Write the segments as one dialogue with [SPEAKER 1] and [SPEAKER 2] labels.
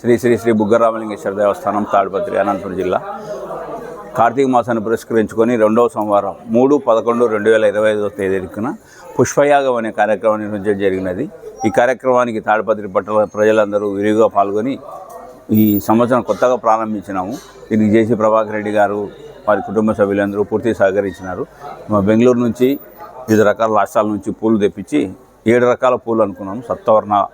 [SPEAKER 1] శ్రీ శ్రీ శ్రీ బుగ్గరామలింగేశ్వర దేవస్థానం తాడిపత్రి అనంతపురం జిల్లా. కార్తీక మాసాన్ని పురస్కరించుకొని రెండవ సోమవారం మూడు పదకొండు రెండు వేల ఇరవై ఐదో తేదీన పుష్పయాగం అనే కార్యక్రమం నిర్వహించడం జరిగినది. ఈ కార్యక్రమానికి తాడిపత్రి పట్టణ ప్రజలందరూ విరివిగా పాల్గొని ఈ సంవత్సరం కొత్తగా ప్రారంభించినాము. దీనికి జేసీ ప్రభాకర్ రెడ్డి గారు వారి కుటుంబ సభ్యులందరూ పూర్తి సహకరించినారు. మా బెంగళూరు నుంచి వివిధ రకాల రాష్ట్రాల నుంచి పూలు తెప్పించి ఏడు రకాల పూలు అనుకున్నాం. సప్తవర్ణ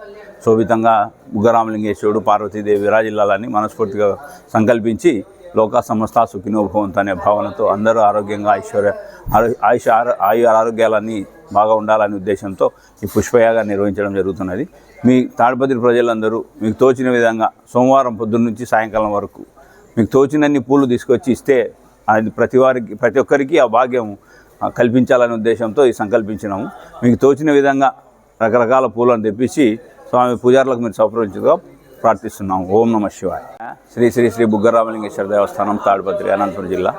[SPEAKER 1] శోభితంగా బుగ్గరామలింగేశ్వరుడు పార్వతీదేవి విరాజిల్లాలని మనస్ఫూర్తిగా సంకల్పించి లోక సమస్త సుఖినోభవంత అనే భావనతో అందరూ ఆరోగ్యంగా ఐశ్వర్య ఆరో- ఆయుష ఆయు ఆరోగ్యాలన్నీ బాగా ఉండాలనే ఉద్దేశంతో ఈ పుష్పయాగా నిర్వహించడం జరుగుతున్నది. మీ తాడిపత్రి ప్రజలందరూ మీకు తోచిన విధంగా సోమవారం పొద్దున్న నుంచి సాయంకాలం వరకు మీకు తోచినన్ని పూలు తీసుకొచ్చి ఇస్తే అది ప్రతి వారికి ప్రతి ఒక్కరికి ఆ భాగ్యం కల్పించాలనే ఉద్దేశంతో ఈ సంకల్పించినాము. మీకు తోచిన విధంగా రకరకాల పూలను తెప్పించి స్వామి పూజారులకు మీరు సౌకరించుగా ప్రార్థిస్తున్నాం. ఓం నమ శివాయ. శ్రీ శ్రీ శ్రీ బుగ్గరామలింగేశ్వర దేవస్థానం తాడిపత్రి అనంతపురం జిల్లా.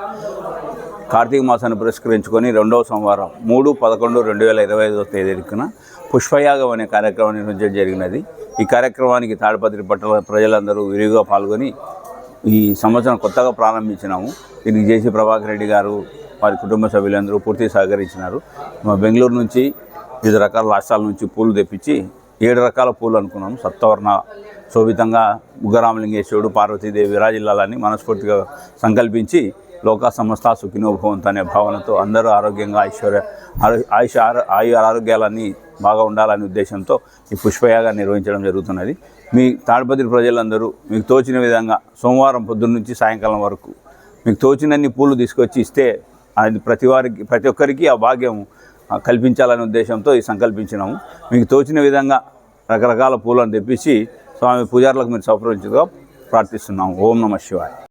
[SPEAKER 1] కార్తీక మాసాన్ని పురస్కరించుకొని రెండవ సోమవారం మూడు పదకొండు రెండు వేల ఇరవై ఐదో తేదీన పుష్పయాగం అనే కార్యక్రమం నిర్వహించడం జరిగినది. ఈ కార్యక్రమానికి తాడిపత్రి పట్టణ ప్రజలందరూ విరివిగా పాల్గొని ఈ సంవత్సరం కొత్తగా ప్రారంభించినాము. దీనికి జేసీ ప్రభాకర్ రెడ్డి గారు వారి కుటుంబ సభ్యులందరూ పూర్తి సహకరించినారు. మా బెంగళూరు నుంచి వివిధ రకాల రాష్ట్రాల నుంచి పూలు తెప్పించి ఏడు రకాల పూలు అనుకున్నాం. సప్తవర్ణ శోభితంగా ముగ్గరామలింగేశ్వరుడు పార్వతీదేవి విరాజిల్లాలని మనస్ఫూర్తిగా సంకల్పించి లోక సమస్త సుఖినోభవంతు అనే భావనతో అందరూ ఆరోగ్యంగా ఐశ్వర్య ఆయుష ఆయు ఆరోగ్యాలన్నీ బాగా ఉండాలనే ఉద్దేశంతో ఈ పుష్పయాగా నిర్వహించడం జరుగుతున్నది. మీ తాడిపత్రి ప్రజలందరూ మీకు తోచిన విధంగా సోమవారం పొద్దున్న నుంచి సాయంకాలం వరకు మీకు తోచినన్ని పూలు తీసుకొచ్చి ఇస్తే అది ప్రతి వారికి ప్రతి ఒక్కరికి ఆ భాగ్యం కల్పించాలనే ఉద్దేశంతో ఈ సంకల్పించినాము. మీకు తోచిన విధంగా రకరకాల పూలను తెప్పించి స్వామి పూజారులకు మీరు సౌకరించుగా ప్రార్థిస్తున్నాము. ఓం నమ శివాయ.